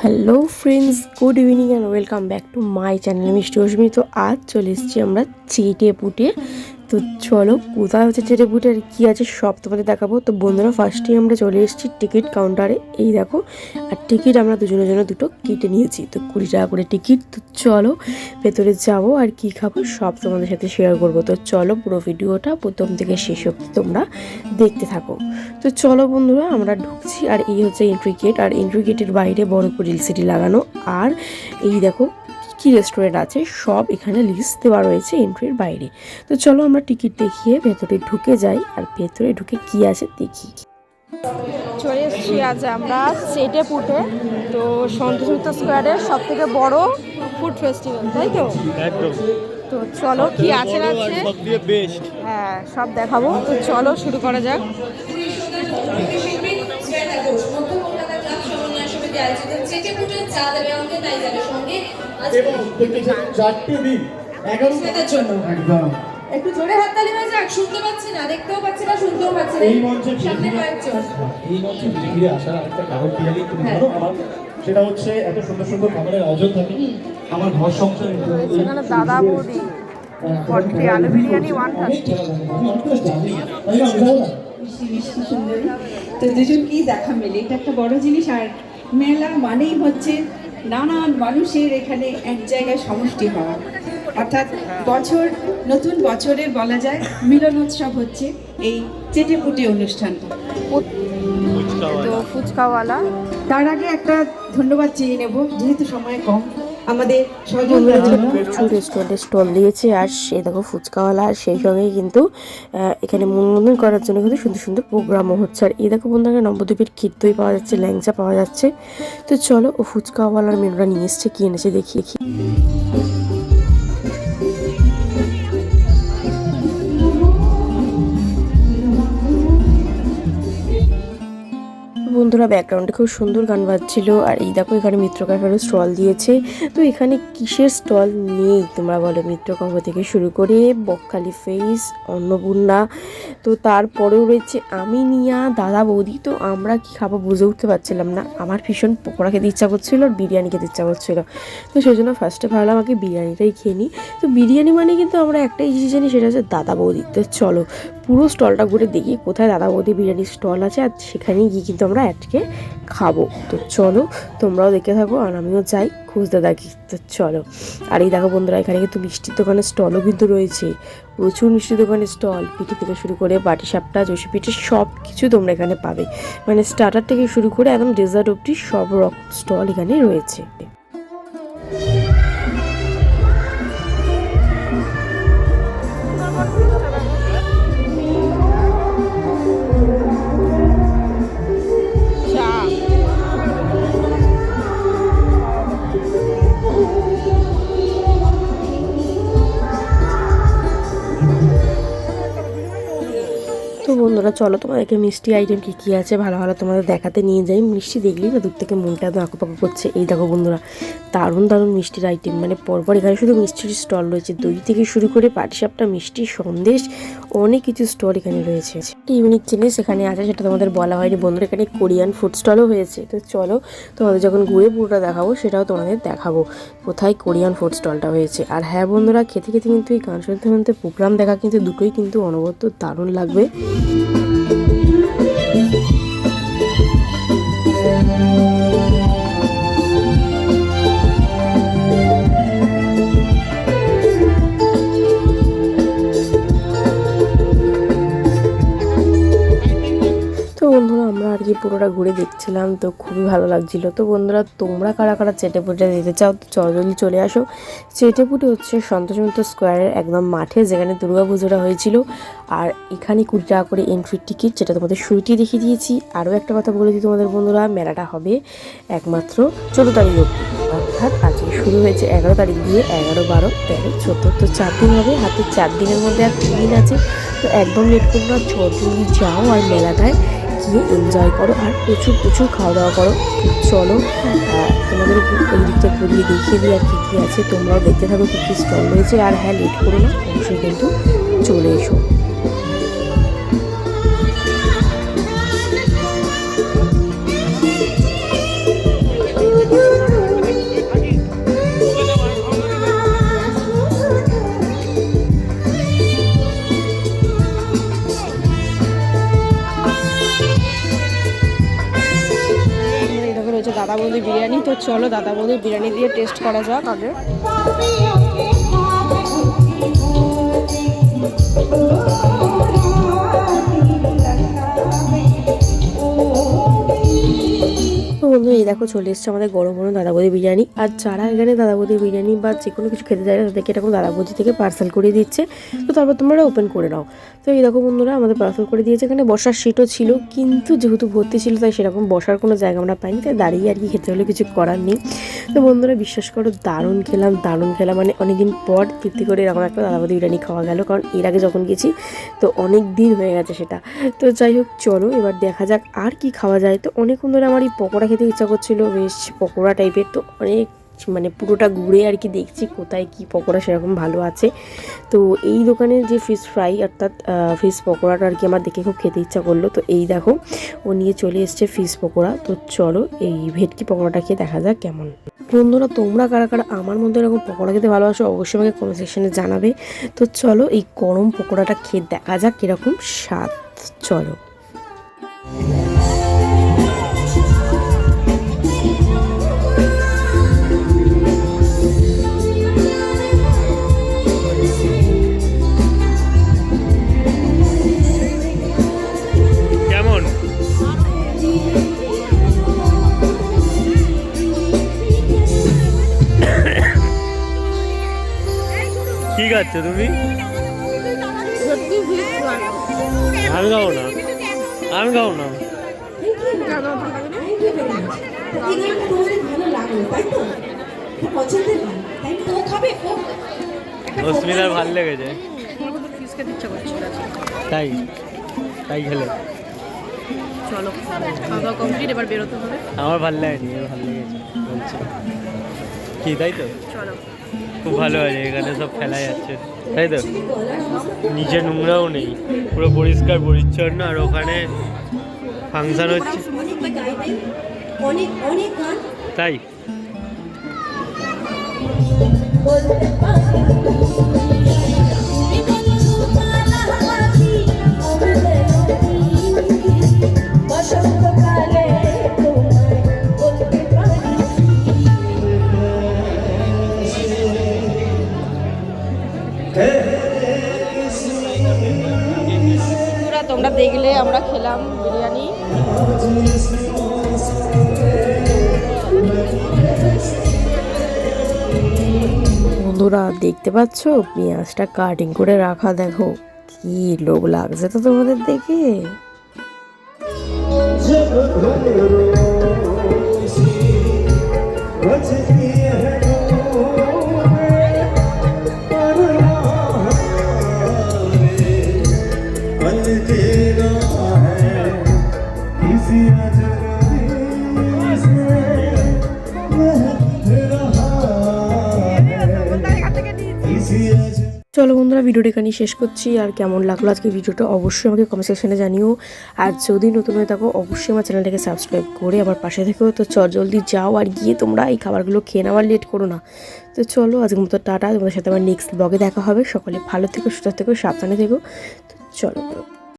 Hello friends good evening and welcome back to my channel Mishti Ashmi তো আজ চলে এসেছি আমরা চেটে পুটে তো চলো, কোথায় হচ্ছে চেটে পুটে আর কী আছে সব তোমাদের দেখাবো। তো বন্ধুরা ফার্স্টেই আমরা চলে এসেছি টিকিট কাউন্টারে এই দেখো, আর টিকিট আমরা দুজনের জন্য দুটো কেটে নিয়েছি। তো কুড়ি টাকা করে টিকিট তো চলো, ভেতরে যাব আর কি খাব সব তোমাদের সাথে শেয়ার করব। তো চলো, পুরো ভিডিওটা প্রথম থেকে শেষ অব্দি তোমরা দেখতে থাকো। তো চলো বন্ধুরা, আমরা ঢুকছি। আর এই হচ্ছে এন্ট্রি গেট আর এন্ট্রি গেটের বাইরে বড় করে এলসিডি লাগানো। আর এই দেখো কি রেস্টুরেন্ট আছে সব এখানে লিস্ট দেওয়া রয়েছে এন্ট্রির বাইরে। তো চলো আমরা টিকিট দেখিয়ে ভেতরে ঢুকে যাই আর ভেতরে ঢুকে কি আছে দেখি। চলে এসেছি আজ আমরা সেটে পুটে তো সন্তোষ মিত্র স্কোয়ারের সব থেকে বড় ফুড ফেস্টিভ্যাল তাই তো? একদম। তো চলো কি আছে না আছে হ্যাঁ সব দেখাবো। তো চলো শুরু করা যাক। এবং প্রত্যেকটা চারটে দিন জন্য। একদম। একটু জোরে হাততালি হয়ে যাক শুনতে পাচ্ছি না দেখতেও পাচ্ছি না শুনতেও পাচ্ছি না। এই মঞ্চে সামনে কয়েকজন। এই মঞ্চে আসার আরেকটা কারণ কি তুমি হ্যাঁ। জানো আমার? সেটা হচ্ছে এত সুন্দর সুন্দর খাবারের আয়োজন থাকে আমার ঘর সংসার এখানে দাদা বৌদি ফর্টি আলু বিরিয়ানি ওয়ান তো দুজনকেই দেখা মেলে? এটা একটা বড় জিনিস আর মেলা মানেই হচ্ছে নানান মানুষের এখানে এক জায়গায় সমষ্টি হওয়া। অর্থাৎ বছর নতুন বছরের বলা যায় মিলনোৎসব হচ্ছে এই চেটেপুটে অনুষ্ঠানটা তো ফুচকাওয়ালা তার আগে একটা ধন্যবাদ চেয়ে নেব যেহেতু সময় কম। আমাদের রেস্টুরেন্টে স্টল দিয়েছে আর সে দেখো ফুচকাওয়ালা আর সেই সঙ্গে কিন্তু এখানে মনোরঞ্জন করার জন্য কিন্তু সুন্দর সুন্দর প্রোগ্রামও হচ্ছে। আর এই দেখো বন্ধুরা নবদ্বীপের ক্ষীরদই পাওয়া যাচ্ছে ল্যাংচা পাওয়া যাচ্ছে। তো চলো ও ফুচকাওয়ালার মেনুটা নিয়ে এসছে কি এনেছে দেখি দেখি। বন্ধুরা ব্যাকগ্রাউন্ডে খুব সুন্দর গান বাজছিল। আর এই দেখো, এখানে মিত্র ক্যাফেরও স্টল দিয়েছে। তো এখানে কিসের স্টল নেই? তোমরা বলো, মিত্র কাফে থেকে শুরু করে বকখালি ফেস অন্নপূর্ণা। তো তারপরেও রয়েছে আমি, নিয়া, দাদা, বৌদি। তো আমরা কি খাব বুঝে উঠতে পারছিলাম না। আমার ভীষণ পকোড়া খেতে ইচ্ছা করছিল আর বিরিয়ানি খেতে ইচ্ছা করছিল। তো সেই জন্য ফার্স্টে ভাবলাম আমাকে বিরিয়ানিটাই খেয়ে নিই। তো বিরিয়ানি মানে কিন্তু আমরা একটাই জিনিস জানি, সেটা হচ্ছে দাদা, বৌদি। তো চলো, পুরো স্টলটা ঘুরে দেখি কোথায় দাদা, বৌদি বিরিয়ানির স্টল আছে। আর সেখানে গিয়ে কিন্তু আমরা আজকে খাব। তো চলো, তোমরাও দেখে থাকো আর আমিও যাই। খুঁজতে থাকি তো চলো। আর এই দেখো বন্ধুরা, এখানে কিন্তু মিষ্টির দোকানের স্টলও কিন্তু রয়েছে। প্রচুর মিষ্টির দোকানের স্টল পিঠে থেকে শুরু করে বাটি সাপটা, জসি পিঠে সব কিছু তোমরা এখানে পাবে। মানে স্টার্টার থেকে শুরু করে একদম ডেজার্ট অবধি সব রকম স্টল এখানে রয়েছে। চলো তোমাদেরকে মিষ্টি আইটেম কী কী আছে ভালো ভালো তোমাদের দেখাতে নিয়ে যাই। মিষ্টি দেখলেই না দূর থেকে মনটা একদম আঁকুপাকু করছে। এই দেখো বন্ধুরা, দারুণ দারুণ মিষ্টির আইটেম মানে পরপর এখানে শুধু মিষ্টির স্টল রয়েছে। দই থেকে শুরু করে পাটিসাপটা, মিষ্টি সন্দেশ, অনেক কিছু স্টল এখানে রয়েছে। একটা ইউনিক জিনিস এখানে আছে সেটা তোমাদের বলা হয়নি বন্ধুরা। এখানে কোরিয়ান ফুড স্টলও হয়েছে। তো চলো তোমাদের যখন ঘুরে পুরোটা দেখাবো, সেটাও তোমাদের দেখাবো কোথায় কোরিয়ান ফুড স্টলটা হয়েছে। আর হ্যাঁ বন্ধুরা, খেতে খেতে কিন্তু এই গান শুনতে শুনতে প্রোগ্রাম দেখা কিন্তু দুটোই কিন্তু অনবদ্য দারুণ লাগবে। পুরোটা ঘুরে দেখছিলাম, তো খুবই ভালো লাগছিল। তো বন্ধুরা, তোমরা কারা কারা চেটেপুটে যেতে চাও, তো চল জলদি চলে আসো। চেটেপুটে হচ্ছে সন্তোষ মিত্র স্কোয়ারের একদম মাঠে, যেখানে দুর্গা পুজোটা হয়েছিল। আর এখানে কুড়ি টাকা করে এন্ট্রি টিকিট যেটা তোমাদের শুরুতেই দেখিয়ে দিয়েছি। আরও একটা কথা বলে দিই তোমাদের বন্ধুরা, মেলাটা হবে একমাত্র চোদ্দ তারিখ অবধি। অর্থাৎ আজকে শুরু হয়েছে এগারো তারিখ দিয়ে এগারো, বারো, তেরো, চোদ্দ, তো চার দিন হবে। হাতে চার দিনের মধ্যে আর তিন দিন আছে। তো একদম লেট করব না চট যাও আর মেলাটায়। গিয়ে এনজয় করো আর প্রচুর প্রচুর খাওয়া দাওয়া করো। চলো তোমাদের এই দিকটা ঘুরিয়ে দেখিয়ে দিই আর কী কী আছে। তোমরাও দেখতে থাকো কী কী স্টল রয়েছে। আর হ্যাঁ লেট করো না, অবশ্যই কিন্তু চলে এসো। দাদা বৌদির বিরিয়ানি। তো চলো দাদা বৌদির বিরিয়ানি দিয়ে টেস্ট করা যাক আগে। তো বন্ধু, এই দেখো চলে এসছে আমাদের গরম গরম দাদা বৌদি বিরিয়ানি। আর যারা এখানে দাদা বৌদি বিরিয়ানি বা যে কোনো কিছু খেতে চায়, তাদেরকে এরকম দাদা বৌদি থেকে পার্সেল করে দিচ্ছে। তো তারপর তোমরা ওপেন করে নাও। তো এই দেখো বন্ধুরা, আমাদের পার্সেল করে দিয়েছে। এখানে বসার সিটও ছিল, কিন্তু যেহেতু ভর্তি ছিল, তাই সেরকম বসার কোনো জায়গা আমরা পাইনি, তাই দাঁড়িয়ে আর কি খেতে হলে কিছু করার নেই। তো বন্ধুরা, বিশ্বাস করো, দারুণ খেলাম দারুণ খেলাম। মানে অনেকদিন পর তৃপ্তি করে এরকম একটা দাদাবদি বিরিয়ানি খাওয়া গেল, কারণ এর আগে যখন গেছি, তো অনেক দিন হয়ে গেছে সেটা। তো যাই হোক, চলো এবার দেখা যাক আর কি খাওয়া যায়। তো অনেকক্ষণ ধরে আমার এই পকোড়া খেতে ইচ্ছা করছিল, বেশ পকোড়া টাইপের তো অনেক মানে পুরোটা ঘুরে আর কি দেখছি কোথায় কি পকোড়া সেরকম ভালো আছে। তো এই দোকানের যে ফিশ ফ্রাই অর্থাৎ ফিশ পকোড়াটা আর কি আমার দেখে খুব খেতে ইচ্ছা করল। তো এই দেখো, ও নিয়ে চলে এসছে ফিশ পকোড়া। তো চলো এই ভেটকি পকোড়াটা খেয়ে দেখা যাক কেমন। বন্ধুরা, তোমরা কারা কারা আমার মধ্যে এরকম পকোড়া খেতে ভালোবাসো অবশ্যই আমাকে কমেন্ট সেকশনে জানাবে। তো চলো এই গরম পকোড়াটা খেয়ে দেখা যাক কীরকম স্বাদ। চলো। খাচ্ছ তুমি? আমি খাব না। আমি খাব না। অস্মিতার ভালো লেগেছে। তাই তাই খেলে। চলো খাওয়া কমপ্লিট এবার বেরোতে হবে। আমার ভালো লাগেনি ভালো লেগেছে বলছে। কি তাই তো? চলো। খুব ভালো আছে, এখানে সব ফেলা যাচ্ছে। তাই তো? নিচে নোংরাও নেই, পুরো পরিষ্কার, পরিচ্ছন্ন, আর ওখানে ফাংশন হচ্ছে। তাই? তোমরা দেখলে আমরা খেলাম বিরিয়ানি। বন্ধুরা, দেখতে পাচ্ছ? পেঁয়াজটা কাটিং করে রাখা, দেখো কি লোক লাগছে তো তোমাদের দেখে। চলো বন্ধুরা, ভিডিওটা এখানেই শেষ করছি। আর কেমন লাগল আজকে ভিডিওটা অবশ্যই আমাকে কমেন্ট সেকশনে জানিও। আর যদি নতুন হয়ে থাকো, অবশ্যই আমার চ্যানেলটাকে সাবস্ক্রাইব করে আমার পাশে থেকেও তো চল জলদি যাও আর গিয়ে তোমরা এই খাবারগুলো খেয়ে নেওয়ার লেট করো না। তো চলো, আজকের মতো টাটা। তোমাদের সাথে আমার নেক্সট ব্লগে দেখা হবে। সকলে ভালো থেকো, সুস্থ থেকো, সাবধানে থেকো। তো চলো।